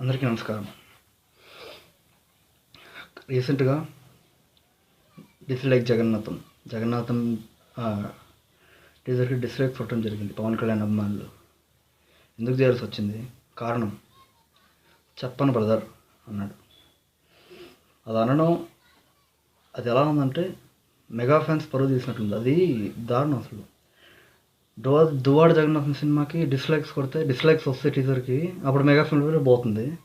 అందరికీ నమస్కారం. రీసెంట్గా డిస్లైక్ జగన్నాథం. జగన్నాథం టీజర్కి డిస్లైక్ చూడటం జరిగింది పవన్ కళ్యాణ్ అభిమానులు. ఎందుకు చేయాల్సి వచ్చింది? కారణం? చెప్పను బ్రదర్ అన్నాడు. అది అనడం అది ఎలా ఉందంటే మెగా ఫ్యాన్స్ పరువు తీసినట్టుంది. అది దారుణం అసలు. దువా దువాడు జగన్నాథం సినిమాకి డిస్లైక్స్ కొడితే డిస్లైక్స్ వస్తే టీజర్కి. అప్పుడు మెగా ఫిల్మ్ పోతుంది.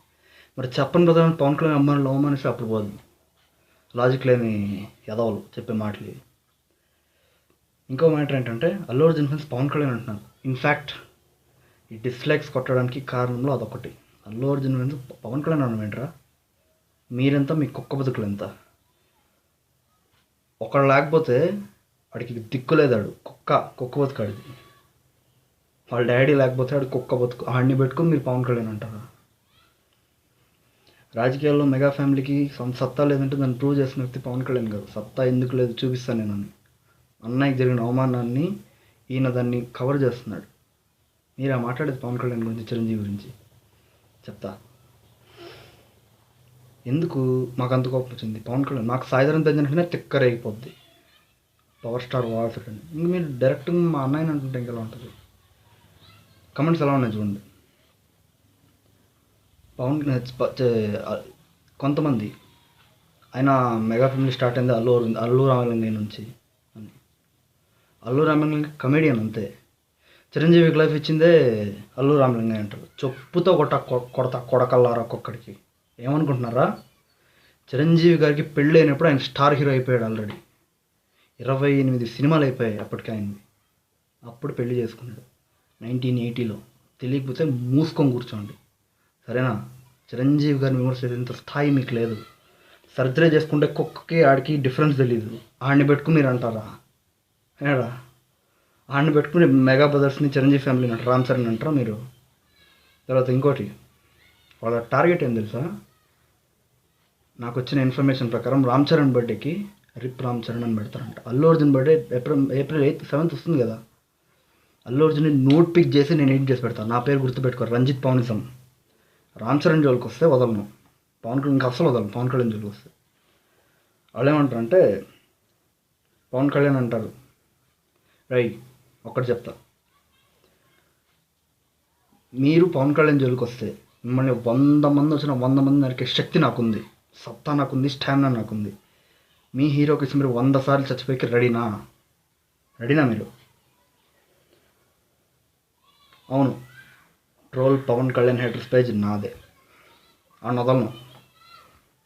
మరి చెప్పని బ్రదర్ పవన్ కళ్యాణ్ అమ్మాయిని లవ్ అనేసి అప్పుడు పోదు. లాజిక్ లేని ఎదవలు చెప్పే మాటలు. ఇంకో మ్యాటర్ ఏంటంటే అల్లు అర్జున్ ఫ్యాన్స్ పవన్ కళ్యాణ్ అంటున్నారు. ఇన్ఫ్యాక్ట్ ఈ డిస్లైక్స్ కొట్టడానికి కారణంలో అదొకటి అల్లు అర్జున్ ఫ్యాన్స్ పవన్ కళ్యాణ్ అనడం మీరెంత మీ కుక్క బతుకులు ఎంత? ఒకడు లేకపోతే వాడికి దిక్కులేదాడు కుక్క కుక్క బతుకాడిది వాళ్ళ డాడీ లేకపోతే ఆడు కుక్క బతుకు ఆడిని పెట్టుకుని మీరు పవన్ కళ్యాణ్ అంటారా? రాజకీయాల్లో మెగా ఫ్యామిలీకి సొంత సత్తా లేదంటే దాన్ని ప్రూవ్ చేసిన వ్యక్తి పవన్ కళ్యాణ్ గారు. సత్తా ఎందుకు లేదు చూపిస్తాను నేను అని. అన్నయ్యకి జరిగిన అవమానాన్ని ఈయన దాన్ని కవర్ చేస్తున్నాడు. మీరు ఆ మాట్లాడేది పవన్ కళ్యాణ్ గురించి చిరంజీవి గురించి చెప్తా. ఎందుకు మాకు అంత కోపం వచ్చింది? పవన్ కళ్యాణ్ మాకు సాయిధరం తెచ్చినట్టునే తిక్కరైపోద్ది అయిపోద్ది పవర్ స్టార్ వాయిస్ ఇంక మీరు డైరెక్ట్గా మా అన్నయ్యని అంటుంటే ఇంకెలా ఉంటుంది? కమెంట్స్ ఎలా ఉన్నాయి చూడండి. పవన్ చే- కొంతమంది. ఆయన మెగా ఫ్యామిలీ స్టార్ట్ అయింది అల్లు అరవింద్ అల్లు నుంచి. అని. అల్లు రామలింగ కమెడియన్ అంతే. చిరంజీవికి లైఫ్ ఇచ్చిందే అల్లు రామలింగయ్య అంటారు. చెప్పుతో కొట్ట కొ- కొడత కొడకల్లారా ఒక్కొక్కడికి. ఏమనుకుంటున్నారా? చిరంజీవి గారికి పెళ్ళి అయినప్పుడు ఆయన స్టార్ హీరో అయిపోయాడు ఆల్రెడీ. ఇరవై ఎనిమిది సినిమాలు అయిపోయాయి అప్పటికి ఆయనవి అప్పుడు పెళ్ళి చేసుకున్నాడు. నైన్టీన్ ఎయిటీలో తెలియకపోతే మూసుకొని కూర్చోండి. సరేనా? చిరంజీవి గారిని విమర్శించేంత స్థాయి మీకు లేదు. సర్జరీ చేసుకుంటే కుక్కకి ఆడికి డిఫరెన్స్ తెలియదు ఆడిని పెట్టుకుని మీరు అంటారా? ఏడా? ఆడిని పెట్టుకుని మెగా బ్రదర్స్ని చిరంజీవి ఫ్యామిలీని అంటారు? రామ్ చరణ్ అంటారా మీరు? తర్వాత ఇంకోటి వాళ్ళ టార్గెట్ ఏం తెలుసా? నాకు వచ్చిన ఇన్ఫర్మేషన్ ప్రకారం రామ్ చరణ్ బర్త్డేకి రిప్ రామ్ చరణ్ అని పెడతారంట. Allu Arjun birthday April April eighth seventh వస్తుంది కదా. అల్లు అర్జున్ని నోట్ పిక్ చేసి నేను ఎడిట్ చేసి పెడతాను? నా పేరు గుర్తుపెట్టుకో రంజిత్ పవనిజం రామ్ చరణ్ జోలికి వస్తే వదలను. పవన్ కళ్యాణ్ ఇంకా అస్సలు వదలను పవన్ కళ్యాణ్ జోలికి వస్తే. వాళ్ళు ఏమంటారంటే పవన్ కళ్యాణ్ అంటారు. రై ఒక్కటి చెప్తా. మీరు పవన్ కళ్యాణ్ జోలికి వస్తే మిమ్మల్ని వంద మంది వచ్చిన వంద మంది నరికే శక్తి నాకుంది. సత్తా నాకుంది స్టామినా నాకుంది. మీ హీరోకి ఇచ్చి మీరు వంద సార్లు చచ్చిపోయి రెడీనా? రెడీనా మీరు? అవును. Troll Pawan Kalyan haters page నాదే. ఆ వదలను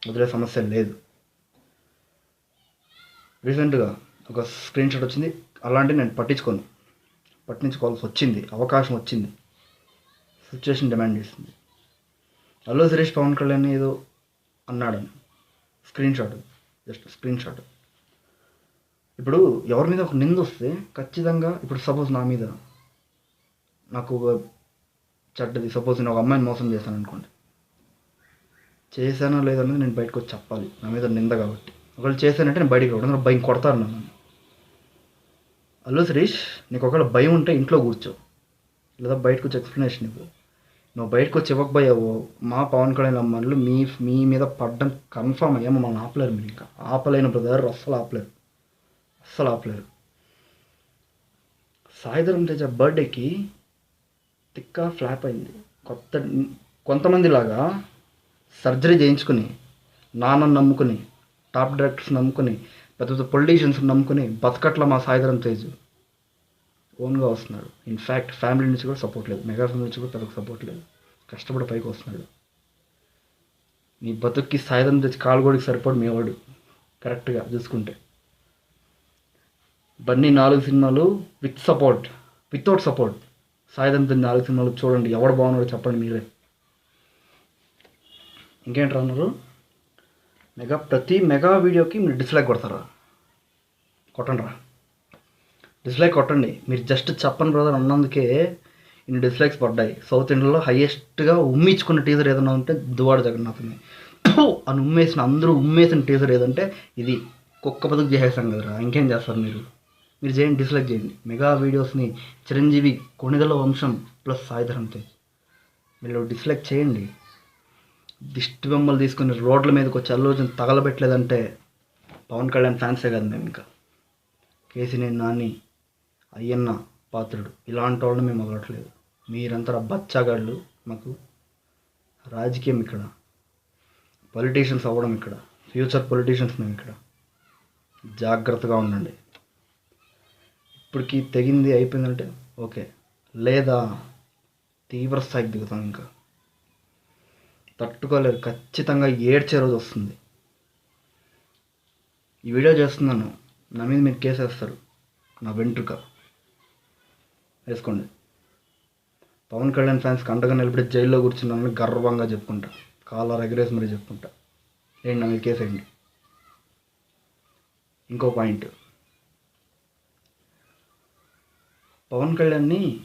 వదిలే సమస్య లేదు. రీసెంట్గా ఒక స్క్రీన్ షాట్ వచ్చింది. అలాంటివి నేను పట్టించుకోను. పట్టించుకోవాల్సి వచ్చింది. అవకాశం వచ్చింది. సిచ్యువేషన్ డిమాండ్ చేసింది. అల్లు సురేష్ పవన్ కళ్యాణ్ ఏదో అన్నాడని స్క్రీన్ షాట్. Just screenshot. ఇప్పుడు ఎవరి మీద ఒక నింద వస్తే ఖచ్చితంగా ఇప్పుడు సపోజ్ నా మీద నాకు ఒక చెడ్డది సపోజ్ నేను ఒక అమ్మాయిని మోసం చేశాను అనుకోండి చేశానా లేదనేది నేను బయటకు వచ్చి చెప్పాలి. నా మీద నింద కాబట్టి. ఒకవేళ చేశానంటే నేను బయటికి రావడం భయం కొడతారు నన్ను. అల్లు సురేష్ నీకు ఒకవేళ భయం ఉంటే ఇంట్లో కూర్చో. లేదా బయటకు వచ్చి ఎక్స్ప్లెనేషన్ ఇవ్వు. నువ్వు బయటకు వచ్చి ఇవ్వకపోయావో మా పవన్ కళ్యాణ్ అమ్మాయిలు మీ మీ మీద పడ్డం కన్ఫామ్ అయ్యా మమ్మల్ని ఆపలేరు మీరు ఇంకా. ఆపలేను బ్రదర్ అస్సలు ఆపలేరు. అస్సలు ఆపలేరు. సాయిధరం తేజ బర్త్డేకి టిక్కా ఫ్లాప్ అయింది. కొత్త కొంతమంది లాగా సర్జరీ చేయించుకుని నాన్నని నమ్ముకుని టాప్ డైరెక్టర్స్ నమ్ముకుని పెద్ద పెద్ద పొలిటీషియన్స్ నమ్ముకుని బతకట్ల మా సాయిధరం తేజు ఓన్గా వస్తున్నాడు. ఇన్ఫ్యాక్ట్ ఫ్యామిలీ నుంచి కూడా సపోర్ట్ లేదు. మెగా ఫ్యామిలీ నుంచి కూడా పెద్దకు సపోర్ట్ లేదు. కష్టపడి పైకి వస్తున్నాడు. నీ బతుక్కి సాయుధం తెచ్చి కాలుగోడికి సరిపోడు మేవాడు. కరెక్ట్గా చూసుకుంటే. బన్నీ నాలుగు సినిమాలు విత్ సపోర్ట్ వితౌట్ సపోర్ట్ సాయుధం తెచ్చి నాలుగు సినిమాలు చూడండి. ఎవడు బాగున్నాడో చెప్పండి మీరే. ఇంకేంటారు అన్నారు? మెగా ప్రతి మెగా వీడియోకి మీరు డిస్లైక్ కొడతారా? కొట్టండి రా డిస్లైక్ కొట్టండి. మీరు జస్ట్ చెప్పని బ్రదర్ అన్నందుకే ఇన్ని డిస్లైక్స్ పడ్డాయి. సౌత్ ఇండియాలో హైయెస్ట్గా ఉమ్మించుకున్న టీజర్ ఏదైనా ఉంటే దువాడు జగన్నాథ్ని. అని ఉమ్మేసిన అందరూ ఉమ్మేసిన టీజర్ ఏదంటే ఇది. కుక్క బతుకు చేసేసాం కదరా ఇంకేం చేస్తారు మీరు? మీరు చేయండి డిస్లైక్ చేయండి. మెగా వీడియోస్ని చిరంజీవి కొణిదల వంశం ప్లస్ సాయిధరం తేజ్ మీరు డిస్లైక్ చేయండి. దిష్టి బొమ్మలు తీసుకుని రోడ్ల మీదకి వచ్చి అల్లోచన తగలబెట్టలేదంటే పవన్ కళ్యాణ్ ఫ్యాన్సే కాదు మేము ఇంకా. కేసీనేని నాని అయ్యన్న పాత్రుడు. ఇలాంటి వాళ్ళని మేము అలవట్లేదు మీరంతా బచ్చాగాళ్ళు మాకు రాజకీయం ఇక్కడ. పొలిటీషియన్స్ అవ్వడం ఇక్కడ. ఫ్యూచర్ పొలిటీషియన్స్ మేము ఇక్కడ. జాగ్రత్తగా ఉండండి. ఇప్పటికి తెగింది అయిపోయిందంటే ఓకే. లేదా తీవ్ర స్థాయికి దిగుతాం ఇంకా. తట్టుకోలేరు ఖచ్చితంగా ఏడ్చే రోజు వస్తుంది. ఈ వీడియో చేస్తున్నాను నా మీద మీరు కేసు వేస్తారు నా వెంట్రుక. వేసుకోండి. పవన్ కళ్యాణ్ ఫ్యాన్స్ కంటగా నిలబడి జైల్లో కూర్చున్నానని గర్వంగా చెప్పుకుంటా. కాలర్ ఎగరేసి మరీ చెప్పుకుంటా. ఏంటి నా మీద కేసు వేయండి ఇంకో పాయింట్. పవన్ కళ్యాణ్ని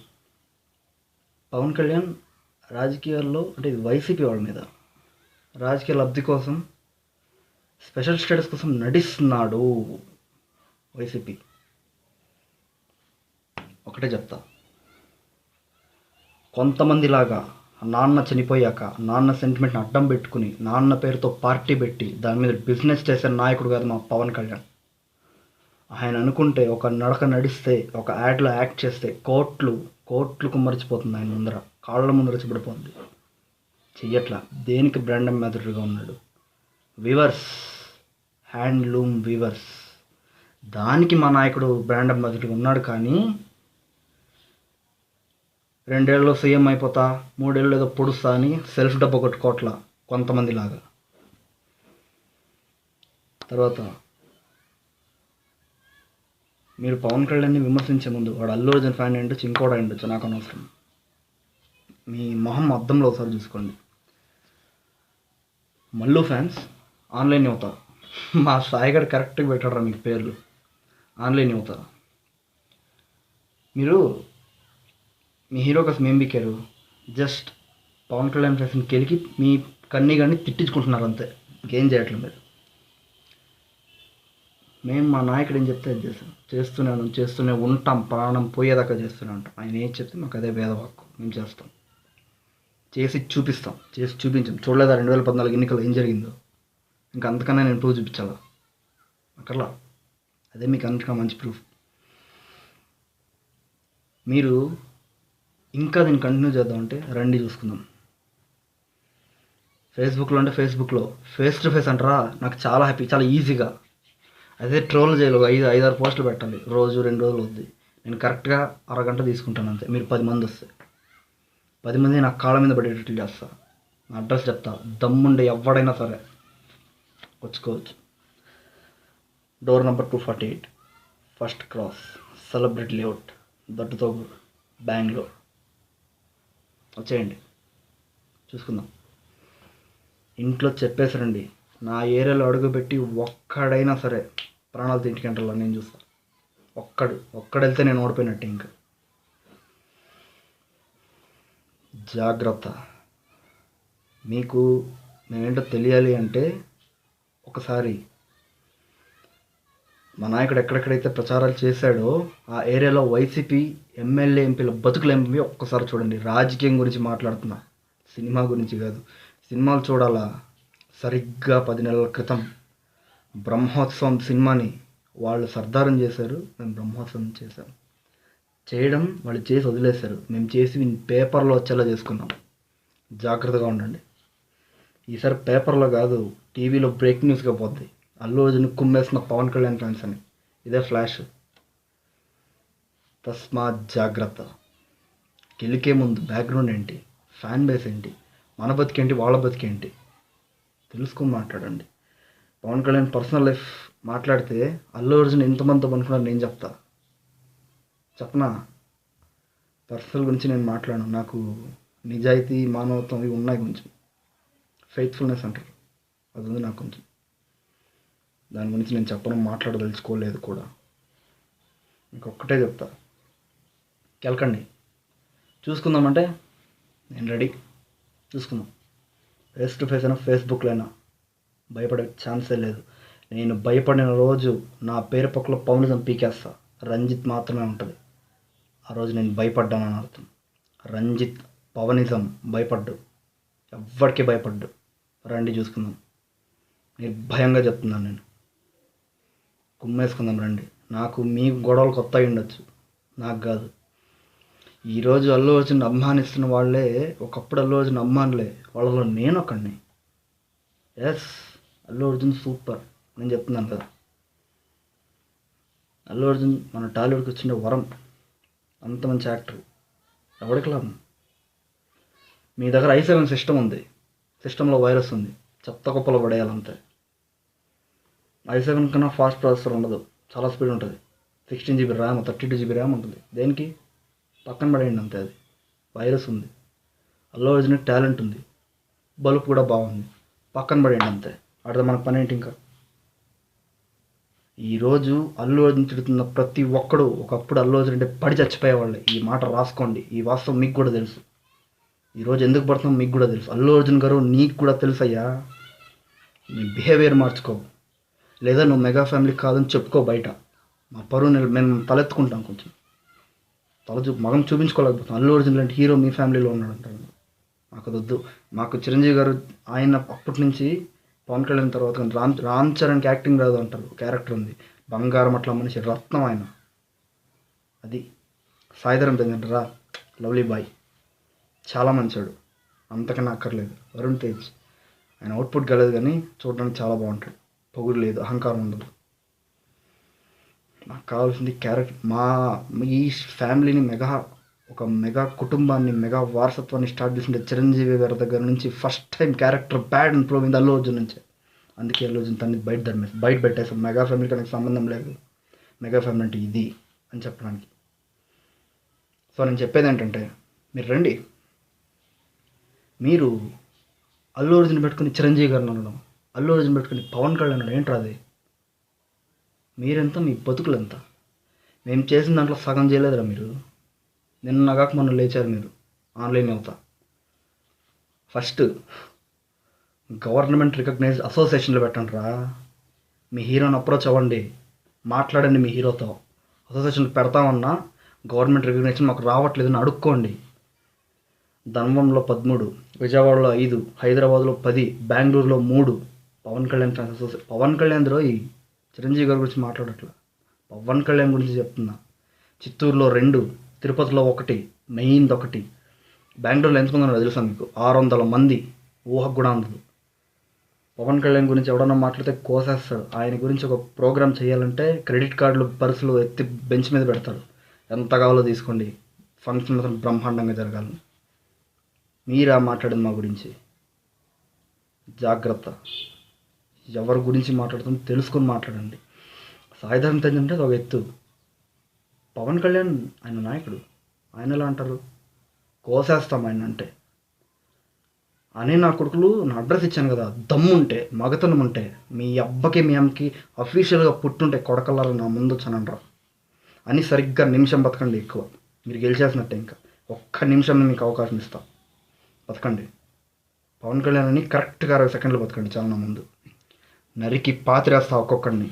పవన్ కళ్యాణ్ రాజకీయాల్లో అంటే వైసీపీ వాళ్ళ మీద రాజకీయ లబ్ధి కోసం స్పెషల్ స్టేటస్ కోసం నటిస్తున్నాడు వైసీపీ. ఒకటే చెప్తా. కొంతమందిలాగా నాన్న చనిపోయాక నాన్న సెంటిమెంట్ని అడ్డం పెట్టుకుని నాన్న పేరుతో పార్టీ పెట్టి దాని మీద బిజినెస్ చేసే నాయకుడు కాదు మా పవన్ కళ్యాణ్. ఆయన అనుకుంటే ఒక నడక నడిస్తే ఒక యాడ్లో యాక్ట్ చేస్తే కోట్లు కోట్లు కుమ్మరిచిపోతుంది ఆయన ముందర. కాళ్ళ ముందర చిబడిపోతుంది. చెయ్యట్లా. దేనికి బ్రాండ్ అంబాసిడర్గా ఉన్నాడు? వివర్స్. Handloom weavers. దానికి మా నాయకుడు బ్రాండ్ అంబాసిడర్గా ఉన్నాడు కానీ రెండేళ్ళలో సీఎం అయిపోతా మూడేళ్ళు ఏదో పొడుస్తా అని సెల్ఫ్ డబ్బు కొట్టుకోవట్ల కొంతమంది లాగా తర్వాత మీరు పవన్ కళ్యాణ్ని విమర్శించే ముందు వాడు అల్లు అర్జున్ ఫ్యాన్ ఏంటో ఇంకోటి ఉండొచ్చు నాకు అనవసరం. మీ మొహం అద్దంలో ఒకసారి చూసుకోండి. మల్లు ఫ్యాన్స్ ఆన్లైన్ అవుతారు మా సాయిగడ్ కరెక్ట్గా పెట్టారా మీకు పేర్లు. ఆన్లైన్ యువత. మీరు మీ హీరో కోసం ఏం బిక్కారు జస్ట్ పవన్ కళ్యాణ్ ఫ్యాన్స్ని కెలికి మీ కన్నీ కానీ తిట్టించుకుంటున్నారు అంతే. ఇంకేం చేయట్లేదు మీరు. మేము మా నాయకుడు ఏం చెప్తే అది చేస్తాం. చేస్తూనే ఉన్నాం చేస్తూనే ఉంటాం ప్రాణం పోయేదాకా చేస్తూనే ఉంటాం. ఆయన ఏం చెప్తే మాకు అదే భేదవాక్కు మేము చేస్తాం. చేసి చూపిస్తాం. చేసి చూపించాం. చూడలేదా రెండు వేల పద్నాలుగు ఎన్నికలు ఏం జరిగిందో? ఇంకా అంతకన్నా నేను ప్రూఫ్ చూపించాలా? అక్కర్లా. అదే మీకు అన్నిటికన్నా మంచి ప్రూఫ్ మీరు ఇంకా దీన్ని కంటిన్యూ చేద్దామంటే రండి చూసుకుందాం. ఫేస్బుక్లో అంటే ఫేస్బుక్లో ఫేస్ టు ఫేస్ అంటారా? నాకు చాలా హ్యాపీ చాలా ఈజీగా అదే ట్రోల్ చేయాలి ఒక ఐదు ఐదారు పోస్టులు పెట్టాలి. రోజు రెండు రోజులు వద్ది నేను కరెక్ట్గా అరగంట తీసుకుంటాను అంతే. మీరు పది మంది వస్తే. పది మంది నా కాళ్ళ మీద పడేటట్లు చేస్తా. నా అడ్రస్ చెప్తా. దమ్ముండే ఎవడైనా సరే వచ్చుకోవచ్చు door number two forty eight first cross celebrity layout దట్టుతో Bengaluru వచ్చేయండి. చూసుకుందాం. ఇంట్లో చెప్పేసరండి నా ఏరియాలో అడుగుపెట్టి ఒక్కడైనా సరే ప్రాణాలు ఇంటికి నేను చూస్తా. ఒక్కడు ఒక్కడెళ్తే నేను ఓడిపోయినట్టు ఇంకా. జాగ్రత్త. మీకు నేనేంటో తెలియాలి అంటే ఒకసారి మా నాయకుడు ఎక్కడెక్కడైతే ప్రచారాలు చేశాడో ఆ ఏరియాలో వైసీపీ ఎమ్మెల్యే ఎంపీల బతుకులు ఎంపీ ఒక్కసారి చూడండి. రాజకీయం గురించి మాట్లాడుతున్నా. సినిమా గురించి కాదు. సినిమాలు చూడాలా? సరిగ్గా పది నెలల క్రితం బ్రహ్మోత్సవం సినిమాని వాళ్ళు సర్దారం చేశారు మేము బ్రహ్మోత్సవం చేశాం. చేయడం వాళ్ళు చేసి వదిలేశారు. మేము చేసి పేపర్లో వచ్చేలా చేసుకున్నాం. జాగ్రత్తగా ఉండండి. ఈసారి పేపర్లో కాదు టీవీలో బ్రేక్ న్యూస్గా పోద్ది. అల్లు అర్జున్ కుమ్మేసిన పవన్ కళ్యాణ్ ఫ్యాన్స్ అని. ఇదే ఫ్లాష్. తస్మాత్ జాగ్రత్త. గెలికే ముందు బ్యాక్గ్రౌండ్ ఏంటి? ఫ్యాన్ బేస్ ఏంటి? మన బతికేంటి? వాళ్ళ బతికేంటి? తెలుసుకొని మాట్లాడండి. పవన్ కళ్యాణ్ పర్సనల్ లైఫ్ మాట్లాడితే అల్లు అర్జున్ ఎంతమందితో పనుకున్నారు నేను చెప్తా. చెప్పనా? పర్సనల్ గురించి నేను మాట్లాడను. నాకు నిజాయితీ మానవత్వం ఇవి ఉన్నాయి కొంచెం. ఫెయిత్ఫుల్నెస్ అంటారు అది ఉంది నాకు కొంచెం. దాని గురించి నేను చెప్పడం మాట్లాడదలుచుకోలేదు కూడా. ఇంకొకటే చెప్తా. కెలకండి. చూసుకుందామంటే నేను రెడీ. చూసుకుందాం. ఫేస్ టు ఫేస్ అయినా ఫేస్బుక్లో అయినా. భయపడే ఛాన్సే లేదు. నేను భయపడిన రోజు నా పేరు పక్కల పౌనిజం పీకేస్తా. రంజిత్ మాత్రమే ఉంటుంది. ఆ రోజు నేను భయపడ్డాను అని అర్థం. రంజిత్ పవనిజం భయపడ్డు. ఎవ్వడికి భయపడ్డు. రండి చూసుకుందాం. నిర్భయంగా చెప్తున్నాను నేను. కుమ్మేసుకుందాం రండి. నాకు మీ గొడవలు కొత్త ఉండొచ్చు. నాకు కాదు. ఈరోజు అల్లు అర్జున్ అభిమానిస్తున్న వాళ్ళే ఒకప్పుడు అల్లు అర్జున్ అభిమానులే. వాళ్ళలో నేను ఒకడిని ఎస్ అల్లు అర్జున్ సూపర్ నేను చెప్తున్నాను కదా. అల్లు అర్జున్ మన టాలీవుడ్కి వచ్చిన వరం అంత మంచి యాక్టర్. ఎవరికి లాభం? మీ దగ్గర ఐ సెవెన్ సిస్టమ్ ఉంది. సిస్టంలో వైరస్ ఉంది. చెత్త కుప్పలో పడేయాలంతే. ఐ సెవెన్ కన్నా ఫాస్ట్ ప్రాసెసర్ ఉండదు. చాలా స్పీడ్ ఉంటుంది. Sixteen GB RAM thirty two GB RAM ఉంటుంది. దేనికి? పక్కన పడేయండి అంతే అది. వైరస్ ఉంది. అల్లు అర్జున్ టాలెంట్ ఉంది. బల్బ్ కూడా బాగుంది. పక్కన పడేయండి అంతే. ఆడితే మనకు పని ఏంటి ఇంకా ఈరోజు అల్లు అర్జున్ తిడుతున్న ప్రతి ఒక్కడు ఒకప్పుడు అల్లు అర్జున్ అంటే పడి చచ్చిపోయేవాళ్ళే. ఈ మాట రాసుకోండి. ఈ వాస్తవం మీకు కూడా తెలుసు. ఈరోజు ఎందుకు పడుతున్నాం మీకు కూడా తెలుసు. అల్లు అర్జున్ గారు నీకు కూడా తెలుసయ్యా. నీ బిహేవియర్ మార్చుకో. లేదా నువ్వు మెగా ఫ్యామిలీ కాదని చెప్పుకో బయట. మా పరువు నెల మేము తలెత్తుకుంటాం కొంచెం. తల చూ మగం చూపించుకోలేకపోతాం అల్లు అర్జున్ లాంటి హీరో మీ ఫ్యామిలీలో ఉన్నాడు అంటారు మాకు వద్దు మాకు చిరంజీవి గారు ఆయన అప్పటి నుంచి పవన్ కళ్యాణ్ తర్వాత కానీ రామ్ రామ్ చరణ్కి యాక్టింగ్ రాదు అంటారు. క్యారెక్టర్ ఉంది. బంగారం అట్లా మనిషి రత్నం ఆయన. అది సాయిధరం పెంచంటారా లవ్లీ బాయ్. చాలా మంచాడు. అంతకన్నా అక్కర్లేదు. వరుణ్ తేజ్. ఆయన అవుట్పుట్ కలదు కానీ చూడడానికి చాలా బాగుంటాడు. పొగుడు లేదు అహంకారం ఉండదు. నాకు కావాల్సింది క్యారెక్టర్ మా ఈ ఫ్యామిలీని మెగా ఒక మెగా కుటుంబాన్ని మెగా వారసత్వాన్ని స్టార్ట్ చేసిండే చిరంజీవి గారి దగ్గర నుంచి first time character bad improve అయింది అల్లు అర్జున్ నుంచే. అందుకే అల్లు అర్జున్ తన్ని బయట ధర్మేసి బయట పెట్టేసాం మెగా ఫ్యామిలీకి నాకు సంబంధం లేదు. మెగా ఫ్యామిలీ అంటే ఇది అని చెప్పడానికి. సో నేను చెప్పేది ఏంటంటే మీరు రండి. మీరు అల్లు అర్జున్ పెట్టుకుని చిరంజీవి గారిని అనడం అల్లు అర్జున్ పెట్టుకుని పవన్ కళ్యాణ్ అనడం ఏంట్రా అది? మీరెంత మీ బతుకులు ఎంత మేము చేసిన దాంట్లో సగం చేయలేదురా మీరు. నిన్న కాక మొన్న లేచారు మీరు. ఆన్లైన్ అవుతా. ఫస్ట్ గవర్నమెంట్ రికగ్నైజ్ అసోసియేషన్లో పెట్టండి రా మీ హీరోని అప్రోచ్ అవ్వండి. మాట్లాడండి మీ హీరోతో. అసోసియేషన్ పెడతామన్నా గవర్నమెంట్ రికగ్నేషన్ మాకు రావట్లేదని అడుక్కోండి. ధన్వంలో పదమూడు విజయవాడలో ఐదు హైదరాబాద్లో పది బెంగళూరులో మూడు పవన్ కళ్యాణ్ ఫ్యాన్స్ అసోసియేషన్ పవన్ కళ్యాణ్ ఈ చిరంజీవి గారి గురించి మాట్లాడట్లా. పవన్ కళ్యాణ్ గురించి చెప్తున్నా. చిత్తూరులో రెండు తిరుపతిలో ఒకటి మెయిన్ది ఒకటి బెంగళూరులో ఎంతమంది ఉన్నారో తెలుసా మీకు? ఆరు వందల మంది ఊహకు కూడా అందదు పవన్ కళ్యాణ్ గురించి ఎవడన్నా మాట్లాడితే కోసేస్తాడు. ఆయన గురించి ఒక ప్రోగ్రామ్ చేయాలంటే క్రెడిట్ కార్డులు పర్సులు ఎత్తి బెంచ్ మీద పెడతాడు. ఎంత కావాలో తీసుకోండి. ఫంక్షన్ మాత్రం బ్రహ్మాండంగా జరగాలి మీరా మాట్లాడింది మా గురించి? జాగ్రత్త. ఎవరి గురించి మాట్లాడుతుందో తెలుసుకొని మాట్లాడండి. సాయిధరం ఏంటంటే ఒక ఎత్తు. పవన్ కళ్యాణ్ ఆయన నాయకుడు. ఆయన ఎలా అంటారు? కోసేస్తాం ఆయన అంటే. అని నా కొడుకులు నా అడ్రస్ ఇచ్చాను కదా. దమ్ముంటే మగతనం ఉంటే మీ అబ్బకి మీ అమ్మకి అఫీషియల్గా పుట్టుంటే కొడకల్లారా నా ముందు వచ్చానంటారు. అని సరిగ్గా నిమిషం బతకండి ఎక్కువ. మీరు గెలిచేసినట్టే ఇంకా. ఒక్క నిమిషం మీకు అవకాశం ఇస్తా. బతకండి. పవన్ కళ్యాణ్ అని కరెక్ట్గా అరవై సెకండ్లు బతకండి చాలా నా ముందు. నరికి పాతిరేస్తా ఒక్కొక్కడిని.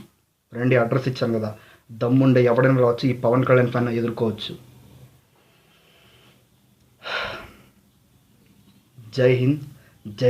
రండి అడ్రస్ ఇచ్చాను కదా. దమ్ముండే ఎవడైనా రావచ్చు ఈ పవన్ కళ్యాణ్ పైన ఎదుర్కోవచ్చు. జై హింద్.